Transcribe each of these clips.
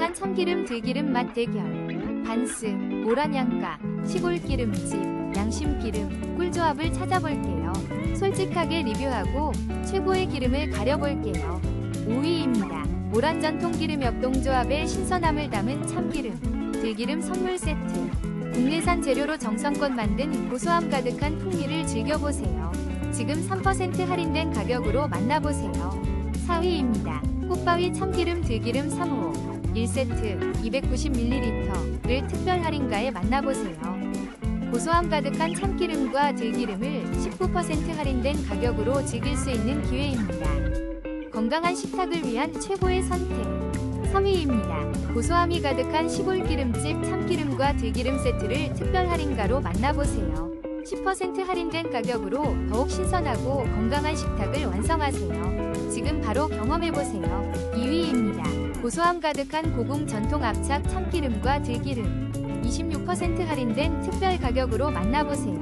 건강한 참기름 들기름 맛 대결 반스, 모란양가, 시골기름집, 양심기름, 꿀조합을 찾아볼게요. 솔직하게 리뷰하고 최고의 기름을 가려볼게요. 5위입니다. 모란 전통기름 협동조합의 신선함을 담은 참기름, 들기름 선물 세트. 국내산 재료로 정성껏 만든 고소함 가득한 풍미를 즐겨보세요. 지금 3% 할인된 가격으로 만나보세요. 4위입니다. 꽃바위 참기름 들기름 3호 1세트 290ml를 특별 할인가에 만나보세요. 고소함 가득한 참기름과 들기름을 19% 할인된 가격으로 즐길 수 있는 기회입니다. 건강한 식탁을 위한 최고의 선택. 3위입니다. 고소함이 가득한 시골 기름집 참기름과 들기름 세트를 특별 할인가로 만나보세요. 10% 할인된 가격으로 더욱 신선하고 건강한 식탁을 완성하세요. 지금 바로 경험해보세요. 2위입니다. 고소함 가득한 고궁 전통 압착 참기름과 들기름. 26% 할인된 특별 가격으로 만나보세요.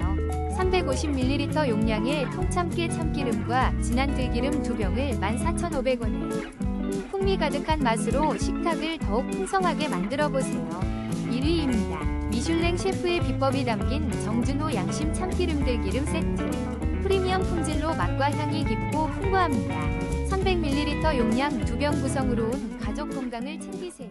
350ml 용량의 통참깨 참기름과 진한 들기름 2병을 14,500원에 풍미 가득한 맛으로 식탁을 더욱 풍성하게 만들어보세요. 1위입니다. 미슐랭 셰프의 비법이 담긴 정준호 양심 참기름 들 기름 세트. 프리미엄 품질로 맛과 향이 깊고 풍부합니다. 300ml 용량 2병 구성으로 온 가족 건강을 챙기세요.